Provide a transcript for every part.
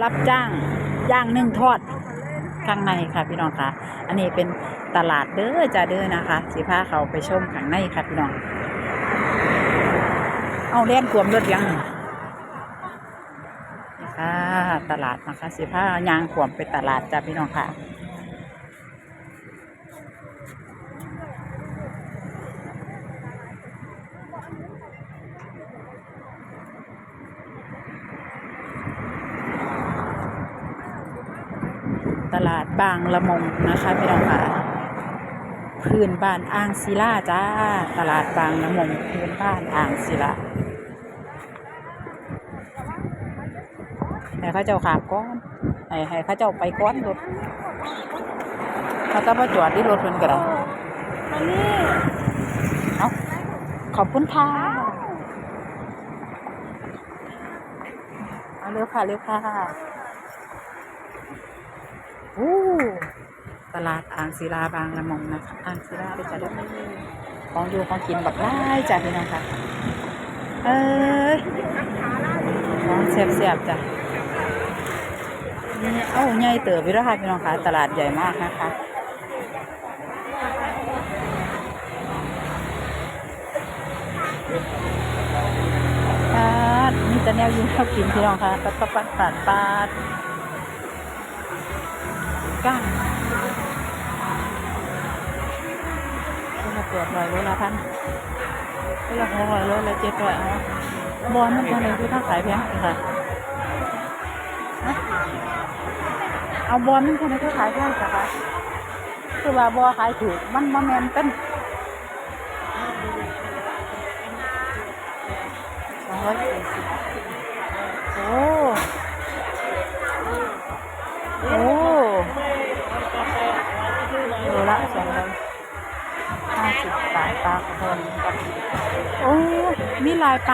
รับจ้างย่างนึ่งทอดข้างในค่ะพี่น้องค่ะ อันนี้เป็นตลาดเด้อจ้าเด้อนะคะสีผ้าเขาไปชมข้างในค่ะพี่น้อง เอาเล่นขวมรถยังค่ะตลาดนะคะสีผ้ายางขวมไปตลาดจ้าพี่น้องค่ะ ตลาดบาง ละมงนะคะพี่น้องค่ะพื้นบ้านอ่างศิลาจ้า ตลาดบางละมงพื้นบ้านอ่างศิลาให้ข้าเจ้าขาบก้อนให้ให้เข้าเจ้าไปก้อนรถเขาต้องมาจอดที่รถเพิ่นก็ได้มานี่เอาขอบคุณค่ะเอาเร็วค่ะเร็วค่ะ โอ้ตลาดอ่างศิลาบางละมงนะคะอ่างศิลาไปจ้ะเด้อของอยู่ของกินแบบไล่จ้ะพี่น้องค่ะ เอ้ยของแซ่บๆจ้ะนี่เอ้าใหญ่เติบไปแล้ค่ะพี่น้องค่ะ ตลาดใหญ่มากนะคะปาดมีแต่แนวยิงข้ากินพี่น้องค่ะปัดปัดปัดปัดปัด ก้างโลละแปดร้อยโลละท่านโลละหกร้อยโลละเจ็ดร้อยบอลมันเป็นอะไรที่ถ้าขายแพงค่ะเอาบอลมันเป็นอะไรที่ขายแพงค่ะคะคือว่าบอขายถูกมันมาแมนเป็น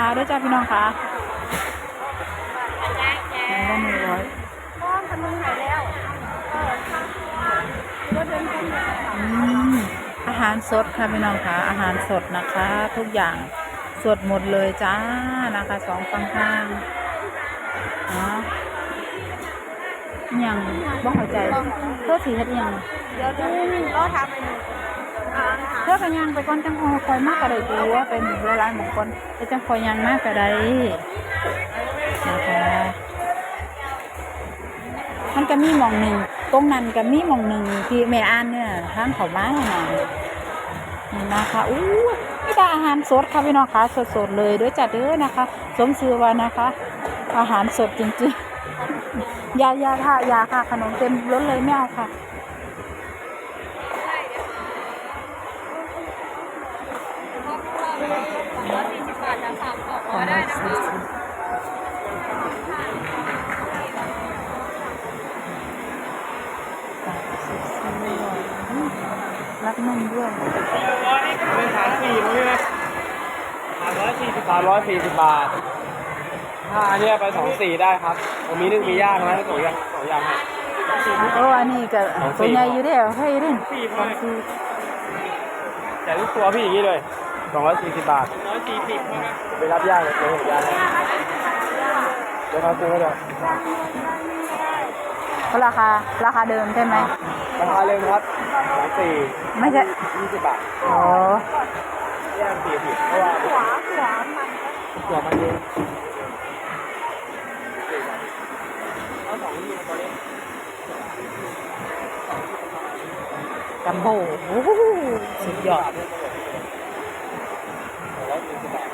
ายปลาด้วยจ้าพี่น้องคะแพงละหนึ่งร้อยป้อนขนมหายแล้วเออรถเดินคนเดียวอืมอาหารสดค่ะพี่น้องคะอาหารสดนะคะ ทุกอย่างสดหมดเลยจ้านะคะสองฝั่งทางอ๋ออิหยังบ้องหัวใจเพื่อสีเฮ็ดอิหยังเดี๋ยวดูรอทำไปหนึ่ง อ่าหาเพื่อกันยังไปก่อนจังคอยคอยมากก็ได้ตัวเป็นหลายๆหมู่คนแต่จังคอยยังมากก็ได้นะคะมันก็มีมองหนึ่งตรงนั้นก็มีมองหนึ่งที่แม่อ่านเนี่ยทางเขามาหน่อยนี่นะคะอู้นี่แต่อาหารสดค่ะพี่น้องคะสดๆเลยด้วยจัดเด้อนะคะ สมชื่อว่านะคะ อาหารสดจริงๆยายาค่ะยาค่ะขนมเต็มรถเลยไม่เอาค่ะาสี่สิบบาท ถ้าอันเนี้ยไปสองสี่ได้ครับผมมีนึ่งมีย่างนะสองอย่างสองอย่างโอ้อันนี้ก็ตัวใหญ่อยู่แด้อให้เล่นสองสี่แต่ลูกตัวพี่อย่างนี้เลย240 บาทไปรับย่างเลยเดี๋ยวผมย่างให้เดี๋ยวเราซื้อให้หน่อยก็ราคาราคาเดิมใช่ไหมราคาเริ่มครับสองสี่ไม่ใช่ยี่สิบบาทอ๋อย่างสี่สิบเพราะว่า หัวหัวมั ตัวมันเยอะแล้วสองยี่ตัวนี้จัมโบ้โอ้โหสุดยอดร้อยสี่สิบบาท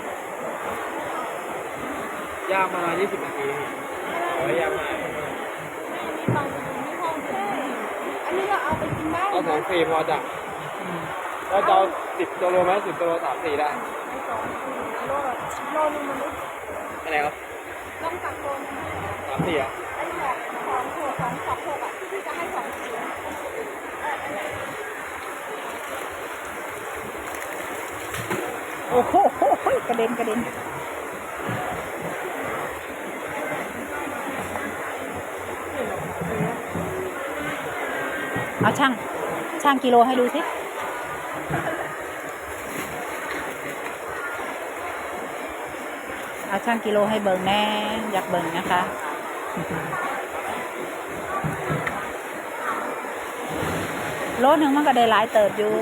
ย่างประมาณยี่สิบนาทีร้อยย่างมาบางทีไม่พอใช่อันนี้เราเอาไปกินได้เอาของฟรีพอจ้ะอืมแล้วจะเอาสิบตัวโลไหมสิบตัวโลสามสี่ได้ไอ้สอง โลนึงมันไม่อะไรครับต้องตักโลนึงสามสี่อะไอ้สองสองหกสองสองหกอะที่พี่จะให้สองสี่โอ้โหกระเด็นกระเด็นเอาช่างช่างกิโลให้ดูสิาช่างกิโลให้เบิงแน่อยากเบิงนะคะรถหนึ่งมันก็ได้หลายเติบอยู่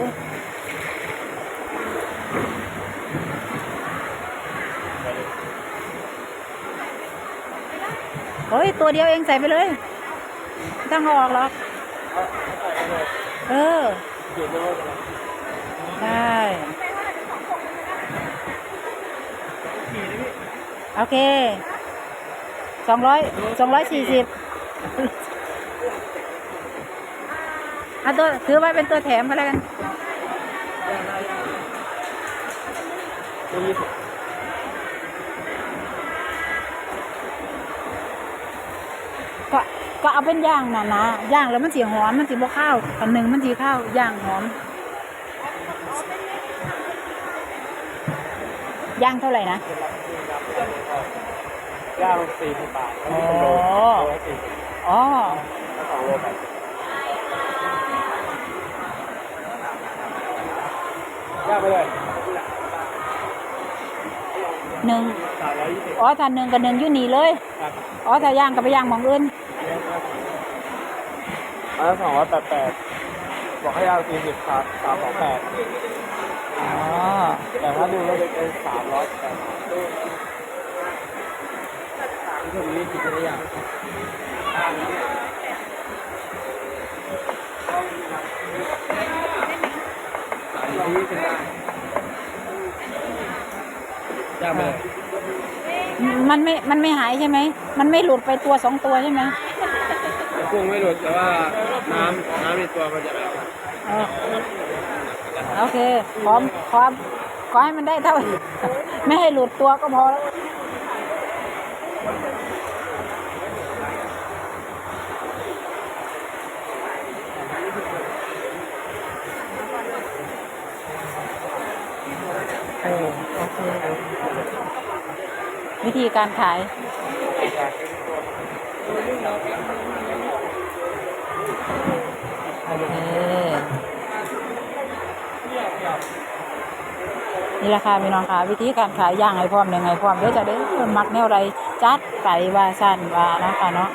โอ้ย ตัวเดียวเองใส่ไปเลยต้องออกหรอก เออ ได้ โอเคสองร้อยสองร้อยสี่สิบเอาตัวถือไว้เป็นตัวแถมก็แล้วกันก็ก็เอาเป็นย่างนะนะย่างแล้วมันสีหอมมันสีบ่ข้าวอันหนึ่งมันสีข้าวย่างหอม ย่างเท่าไหร่นะย่างสี่สิบบาทอ๋อโลโอ๋อสองโลแปดย่างไปเลยหนึ่งอ๋อถ้าหนึ่งกับหนึ่งอยู่นี่เลยอ๋อถ้าย่างก็ไปย่างมองอื่นอันละสองร้อยแปดแปดบอกให้ย่างสี่สิบสามสามสองแปด อ๋อแต่ถ้าดูแล้วเป็นสามร้อยแปดที่ตรงนี้คิดได้ยังที่เป็นย่างไปเลยมันไม่ มันไม่หายใช่ไหม มันไม่หลุดไปตัวสองตัวใช่ไหมกุ้งไม่หลุดแต่ว่าน้ำน้ำในตัวมันจะแบบ โอเคพร้อมพร้อมขอให้มันได้เท่าไม่ให้หลุดตัวก็พอแล้วโอ้โอเควิธีการขาย โอเค นี่แหละค่ะพี่น้องค่ะวิธีการขายย่างไงพร้อมยังไงพร้อมเดี๋ยวจะได้คนมักแนวไรจัดไปว่าสั้นว่านะคะเนาะ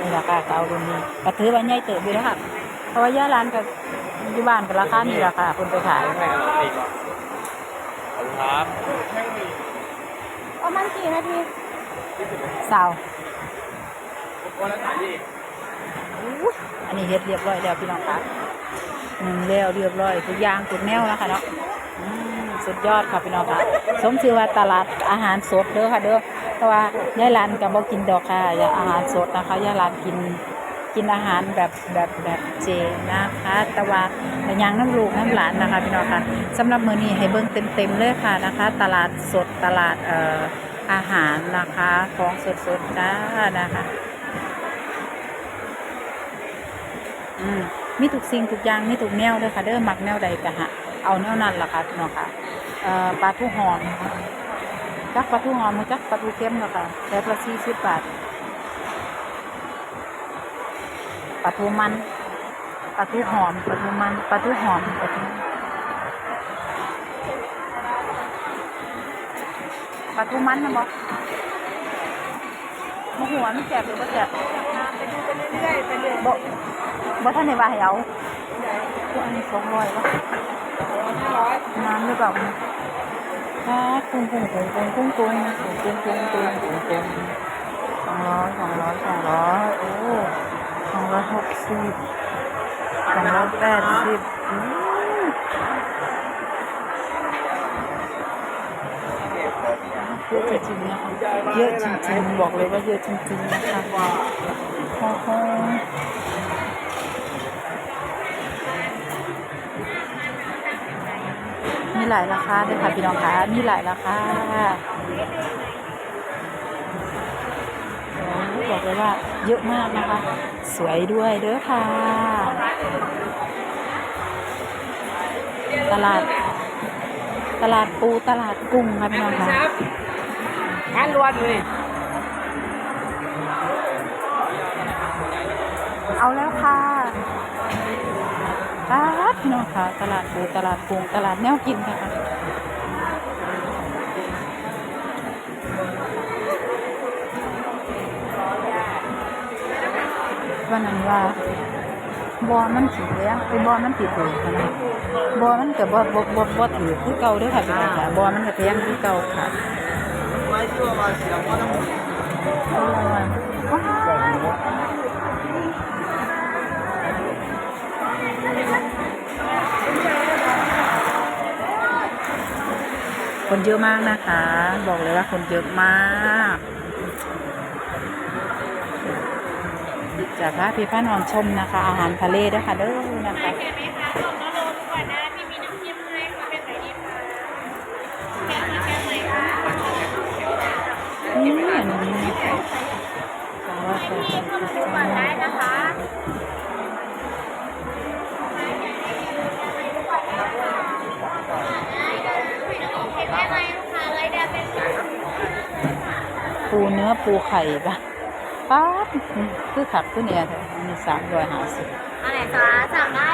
นี่แหละค่ะก็เอารุ่นนี้ก็ถือว่าใหญ่เติบอยู่แล้วค่ะเพราะว่าย่าร้านกับอยู่บ้านกับราคานี่แหละค่ะคนไปขายแม่กันสี่บาทขอบคุณครับประมาณกี่นาทีสาวอันนี้เฮ็ดเรียบร้อยแล้วพี่น้องค่ะหนึ่งแล้วเรียบร้อยทุกอย่างทุกแนวแล้วค่ะเนาะ สุดยอดค่ะพี่น้องค่ะสมชื่อว่าตลาดอาหารสดเด้อค่ะเด้อเพราะว่ายายร้านก็บ่กินดอกค่ะอย่าอาหารสดนะคะยายร้านกินกินอาหารแบบแบบแบบเจนะคะแต่ว่าแต่ยังน้ำลูกน้ำหลานนะคะพี่น้องค่ะสำหรับมื้อนี้ให้เบิ่งเต็มๆเลยค่ะนะคะ ตลาดสดตลาดเอ่ออาหารนะคะของสดๆจ้านะคะอืมมีทุกสิ่งทุกอย่างมีทุกแนวเลยค่ะเด้อมักแนวใดก็หะเอาแนวนั้นล่ะค่ะพี่น้องค่ะ ปลาทูหอมจักปลาทูหอมมือจักปลาทูเค็มเนาะค่ะแต่ละสี่สิบบาทปลาทูมันปลาทูหอมปลาทูมันปลาทูหอมปลาทูปลาทูมันนะบอกมะหัวมันแสบหรือว่าแสบไปดูไปเรื่อยๆไปเรื่อยบ่บ่ท่านในว่าให้เอาตัวอันนี้สองร้อยวะห้าร้อยน้ำหรือเปล่า ถ้ากุ้งกุ้งกุ้งกุ้งกุ้งกุ้งกุ้งกุ้งกุ้งกุ้งกุ้งสองร้อยสองร้อยสองร้อยโอ้สองร้อยหกสิบสองร้อยแปดสิบเยอะจริงๆนะคะเยอะจริงๆ บอกเลยว่าเยอะจริงๆนะคะโอ้โห หลายราคาด้วยค่ะพี่น้องคะมีหลายราคาโอ้บอกเลยว่าเยอะมากนะคะ สวยด้วยเด้อค่ะ ตลาด ตลาดปูตลาดกุ้งค่ะพี่น้องคะงานรวนเลยเอาแล้วค่ะ ตลาดพี่น้องค่ะ ตลาดปูตลาดกุ้งตลาดแนวกินค่ะวันนั้นว่าบอมันสีแดงไอ้บอมันสีถูกนะบอมันกับบอบอบอบอถือคือเก่าด้วยค่ะพี่น้องค่ะบอมันกับแพงคือเก่าค่ะ คนเยอะมากนะคะ บอกเลยว่าคนเยอะมากจะพาพี่พานอนชมนะคะ อาหารทะเลด้วยค่ะเด้อนะคะ อปูไข่ปะป๊าบคือขับขึ้นเนี่ยมีสามร้อยห้าสิบอันไหนจ้าสั่งได้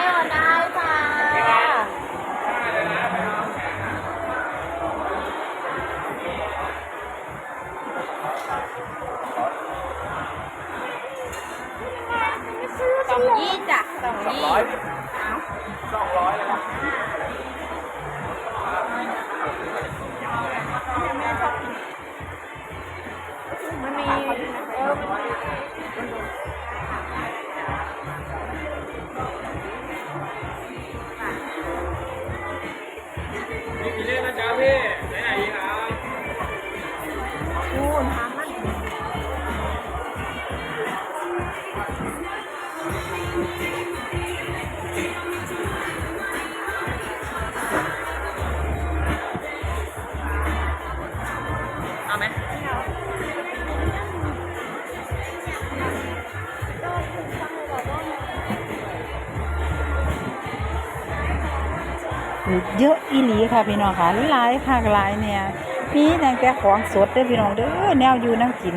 เยอะอีหลีค่ะพี่น้องค่ะหลายภาคหลายเนี่ยมีตั้งแต่ของสดเด้อพี่น้องเด้อแนวอยู่แนวกิน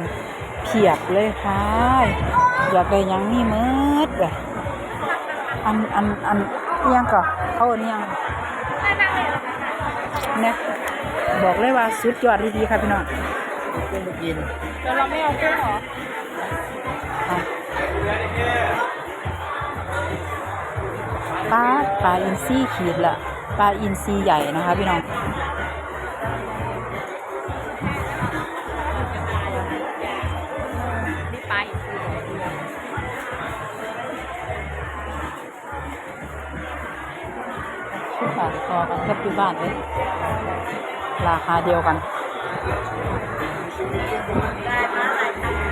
เพียบเลยค่ะอยากได้ยังนี่มิดแบบอันอันอันเอียงก่อเขาเอียงเนี่ยบอกเลยว่าสุดยอดดีๆค่ะพี่น้องเป็นแบบยินเดี๋ยวเราไม่เอากุ้งหรอปลาปลาอินซี่ขีดละ ลาอินซีใหญ่นะคะพี่น้องชุดบาทพอกันกับอยู่บ้านเลยราคาเดียวกัน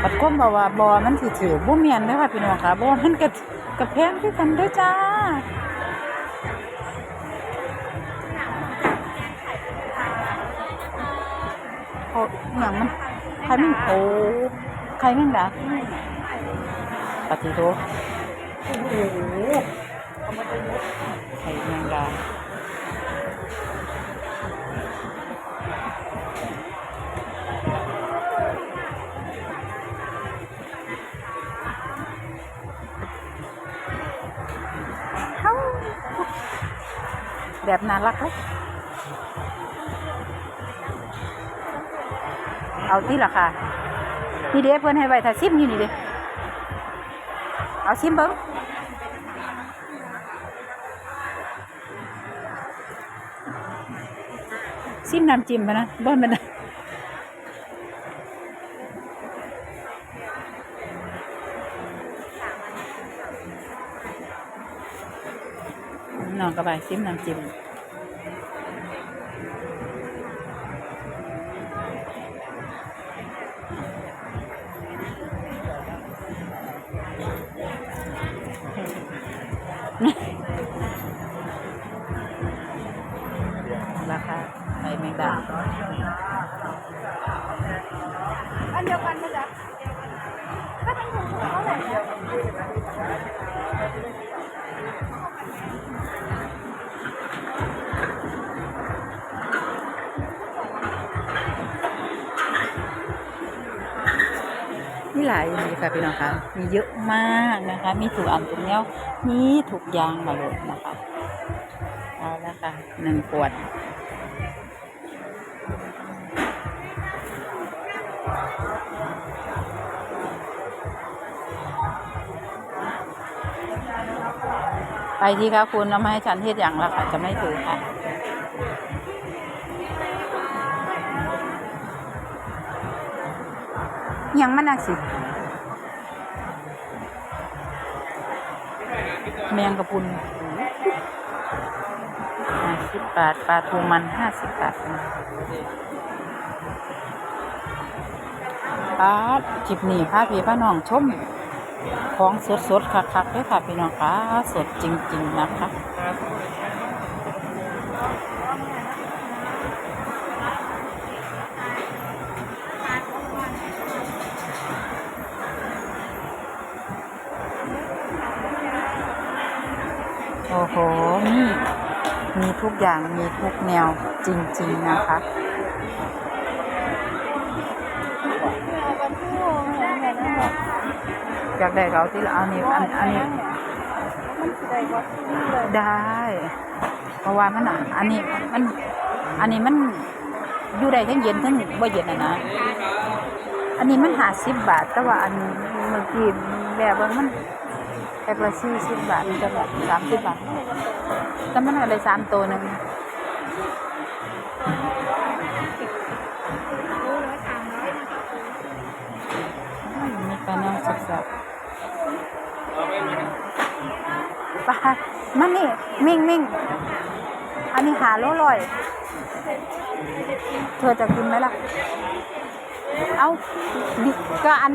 ปัดก้มบอกว่าบอมันสิถือบ่เมียนเด้ค่ะพี่น้องค่ะบอมันก็กระแพงคือกันด้อจ้า หย่างมันใครแม่งโอ้ใครแม่งดาปฏิโทโอ้โหใครแม่งดาเฮ้าแบบน่ารักเลย เอาที่ละค่ะ นี่เด้เพิ่อนให้ไว้ถ้าซิมอยู่นี่เด้เอาซิมเบิ่งซิมน้ำจิ้มพะนะบ่แมันนะน้องกระบายซิมน้ำจิ้ม ไข่แมงดาอันเดียวกันไหมจ๊ะถ้าเป็นถุงเท่าไหร่จ๊ะมีหลายอย่างเลยค่ะพี่น้องคะมีเยอะมากนะคะ มีถูกอันตรงนี้มีถูกอยางมาเลยนะคะ เอาละค่ะหนึ่งขวด ไปที่คะคุณเอามาให้ฉันเทศอย่างละค่ะจะไม่ถือค่ะยังมันน่ะสิ แมงกะพรุนห้าสิบบาทปลาทูมันห้าสิบบาทปลาจิบหนีพาพี่พาน้องชม ของสดๆคักๆด้วยค่ะพี่น้องค่ะสดจริง ๆ นะคะโอ้โห มีทุกอย่าง มีทุกแนวจริง ๆ นะคะ อยากได้เอาที่ละอานี่อันอันนี้ได้ เพราะว่ามันอะอันนี้มันอันนี้มันอยู่ได้ทั้งเย็นทั้งบ่เย็นอะนะอันนี้มันหาสิบบาท แต่ว่าอันเมื่อกี้แบบว่ามันแพ็คละสี่สิบบาทมันจะแบบสามสิบบาทแต่มันอะไรสามตัวหนึ่ง ปลามันนี่มิ่งมิ่งอันนี้หาโลลอย เธอจะกินไหมล่ะ เอาก็อัน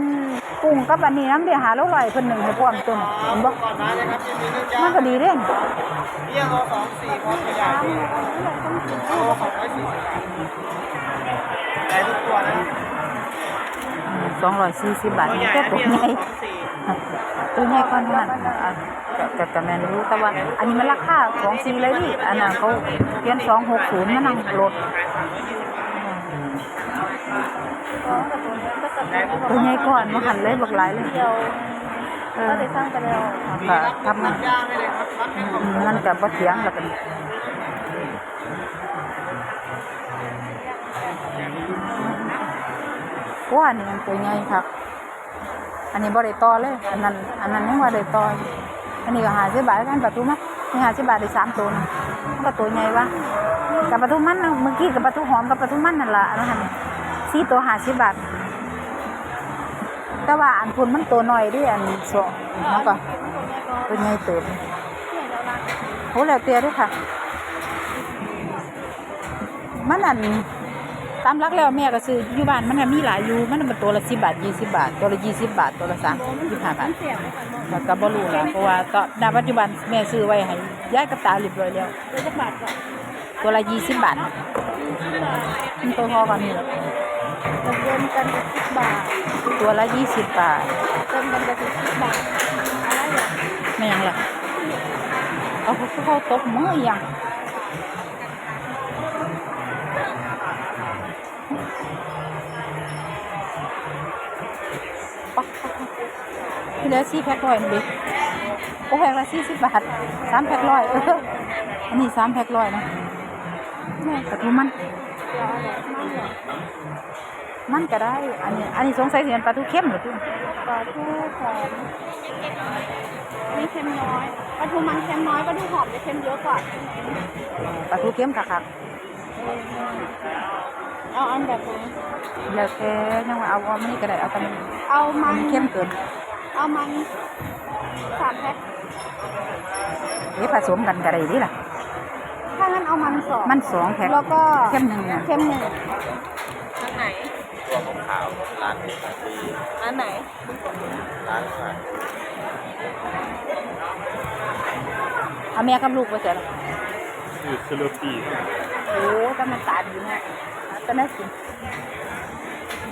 กุ้งกับอันนี้น้ำเดียวหาโลลอยคนหนึ่งให้พวกตัวน่ะเห็นบ่ก่อนได้เลยครับที่มีนึ่งมันก็ดีเด้นเบี้ยโลสองสี่พร้อมขยายโลสองร้อยสี่สิบบาทได้ทุกตัวนะสองร้อยสี่สิบบาทแค่ตัวใหญ่ตัวใหญ่ก้อนนั้น อะจะจะแมนรู้แต่ว่าอันนี้มันราคาสองสี่เลยดิอันนั้นเขาเพียนสองหกศูนย์มันนั่งรถตัวใหญ่ก่อนมาหันเลยบักหลายเลยเออก็มีรับทำรับย่างให้เลยครับรับแม่กบอืมมันกับบ่เถียงแล้วกันว่าอันนี้มันตัวใหญ่ครับ อันนี้บ่ได้ต่อเลย อันนั้น อันนั้นยังว่าได้ต่อ อันนี้ก็หาสิบบาทกันปลาทูมั้ยนี่หาสิบบาทได้สามตัวนะก็ตัวใหญ่วะกับปลาทูมันนะเมื่อกี้กับปลาทูหอมกับปลาทูมันนั่นแหละอันนั้นน่ะสี่ตัวหาสิบบาทแต่ว่าอันพุนมันตัวน้อยดิอันสองมันก็ตัวใหญ่เติบโหแล้วเตี้ยด้วยค่ะมันอัน ตามรักแล้วแม่ก็ซื้ออยู่บ้านมันน่ะมีหลายอยู่มันเป็นตัวละสิบบาทยี่สิบบาท ตัวละยี่สิบบาท ตัวละสามยี่ห้าบาทแล้วก็บ่รู้ละเพราะว่าตอนณปัจจุบันแม่ซื้อไว้ให้ยายกับตาเรียบร้อยแล้วตัวจะบาทก่อนตัวละยี่สิบบาทมันตัวพอกันนี่แหละรวมกันสิบบาท ตัวละยี่สิบบาทรวมกันจะสิบบาทอะไรอะไม่หยังล่ะเอาเขาเขาตบมืออหยัง ปะที่เหลือสี่แพ็คร้อยนี่ดิโอ้แพ็คละสี่สิบบาทสามแพ็คร้อยเอออันนี้สามแพ็คร้อยนะแม่กระทูมัน มันก็ได้ อันนี้ อันนี้สงสัยสิเป็นปลาทูเข้มหรือเปล่าปลาทูหอมไม่เค็มน้อยปลาทูมันเค็มน้อยปลาทูหอมจะเค็มเยอะกว่าปลาทูเข้มค่ะครับ เอาอันแบบไหนแล้วแค่ยังว่าเอาเอามันนี่ก็ได้เอาแต่มันเอามัมันนเข้มเกินเอามันสามแพ็คเอ๊ะผสมกันก็ได้ดิล่ะ ถ้างั้นเอามันสองมันสองแพ็คแล้วก็เข้มหนึ่งน่ะเค็มหนึ่งอันไหนตัวของขาวร้านนี้ขายดีอันไหนร้านขายเอาแม่กับลูกไปเสร็จแล้วคือคือโรตีโอ้แต่มันตาดีนะแต่น่ากิน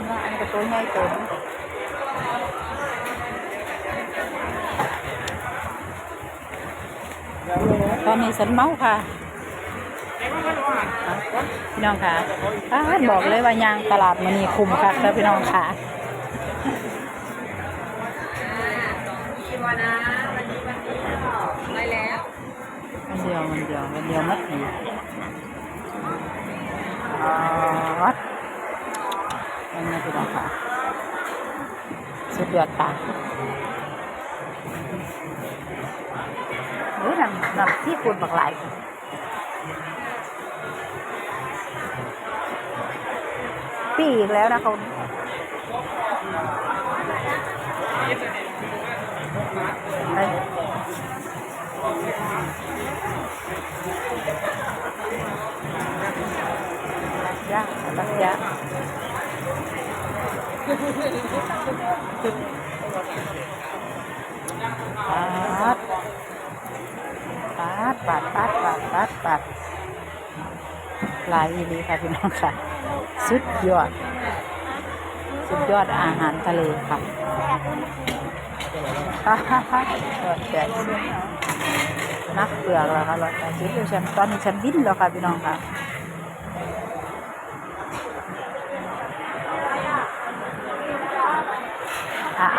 ว่าอันนี้ก็ตัวใหญ่ตัวนึงตอนนี้ฉันเมาค่ะพี่น้องค่ะป้าบอกเลยว่ายางตลาดมันนี่คุ้มคักแล้วพี่น้องค่ะวันเดียววันเดียววันเดียวมัดผีอ๋อ อันนี้พี่น้องค่ะสุดยอดตาโอ้ยนั่นน้ำที่คุณบักหลายปีอีกแล้วนะคุณ ย่างตักยะปัดปัดปัดปัดปัดปัดปัดลายอีหลีค่ะพี่น้องค่ะ สุดยอด สุดยอดอาหารทะเลค่ะร้อยแปดสิบนักเปลือกแล้วค่ะร้อยแปดสิบเดียวฉันตอนนี้ฉันบินแล้วค่ะพี่น้องค่ะ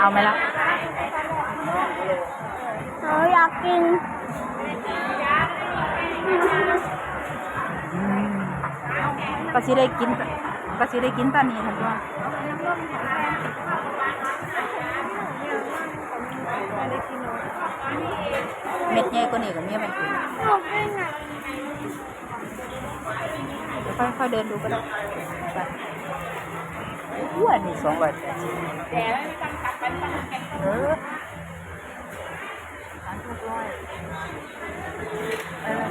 เอาไหมล่ะหนูอยากกินอืมก็สิได้กินก็สิได้กินตอนนี้ทันทีเม็ดใหญ่กว่านี้ก็มีมันกินหนูกินอะเดี๋ยวค่อยๆเดินดูก็ได้ไป อ้วนนี่สองร้อยแปดสิบเออสามทุกร้อยเออ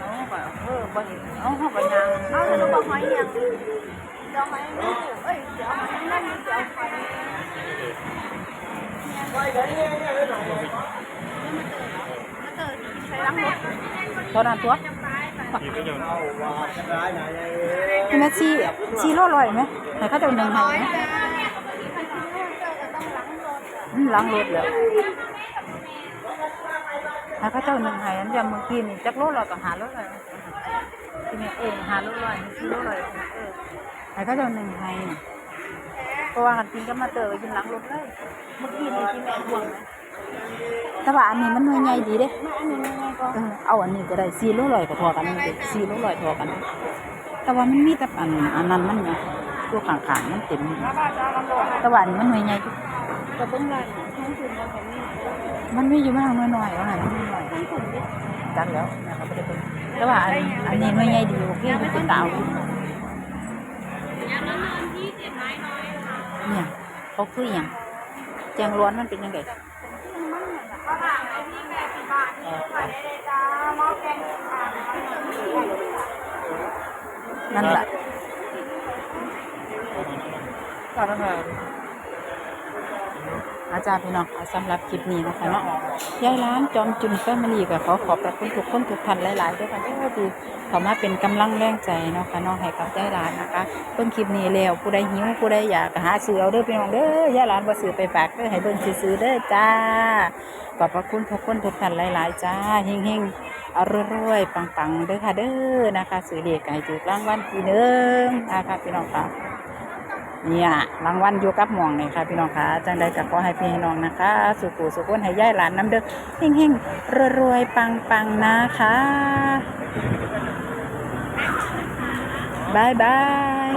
เอาก็เออบ่เห็นเอาเขาก็ยังเอาหนูบอกหอยอย่างเดี๋ยวหอยนี่เอ้ยเดี๋ยวหอยนั่นเดี๋ยวหอยใส่ล้างรถ ตอนนั้นตัวคุณแม่ชีชีโลลอยไหมให้เขาเจะหนึ่งให้ไหมอืมล้างรถแล้วให้เขาเจ้าหนึ่งให้อันเดียวเมื่อกี้นี่จักโลลอยกับหาโลลอยที่นี่เองหาโลลอยนี่ชีโลลอยเออให้เขาเจ้าหนึ่งให้เพราะว่ากันกินก็มาเตอไปกินล้างรถเลยเมื่อกี้นี่กินแม่ห่วงไหม แต่ว่าอันนี้มันหน่วยใหญ่ดีเด้อันนี้ยังไงก็เออเอาอันนี้ก็ได้สี่โลร้อยก็พอกันสี่โลร้อยพอกัน แต่ว่ามันมีแต่อันอันนั้นมันเนี่ยตัวข้างๆมันเต็มแต่ว่าอันนี้มันหน่วยใหญ่กระเบื้องร้านทั้งถุงแล้วก็มีมันมีอยู่มากน้อยหน่อยว่าไงมันมีหน่อยทั้งถุงดิจัดแล้วนะครับไม่ได้เป็นแต่ว่าอันอันนี้หน่วยใหญ่ดีโอเคมันเป็นดาวเนี่ยเขาคืออย่างแจงร้อนมันเป็นยังไง นั่นแหละ ทานอาหาร อาจารย์พี่น้องสำหรับคลิปนี้นะคะเนาะยายร้านจอมจุนแฟมิลี่ก็ขอขอบพระคุณทุกคนทุกท่านหลายๆด้วยค่ะที่ที่เขามาเป็นกำลังแรงใจเนาะค่ะเนาะให้กับยายร้านนะคะเบิ่งคลิปนี้แล้วผู้ใดหิวผู้ใดอยากหาซื้อเอาเด้อพี่น้องเด้อยายร้านบ่ซื้อไปฝากเด้อให้เบิ่งซื้อๆเด้อจ้าขอบพระคุณทุกคนทุกท่านหลาย ๆ จ้าเฮงๆเอารวยๆปังๆเด้อค่ะเด้อนะคะ ซื้อเลขให้ถูกรางวัลทีหนึ่งนะคะพี่น้องค่ะ เนี่ยรางวัลอยู่กับหม่องนี่ค่ะพี่น้องค่ะจังได้ก็ขอให้พี่น้องนะคะ สุขุสุขคนให้ย่ายหลานน้ำเด้อเฮงเฮงรวยรวยๆปังปังๆนะคะบายบาย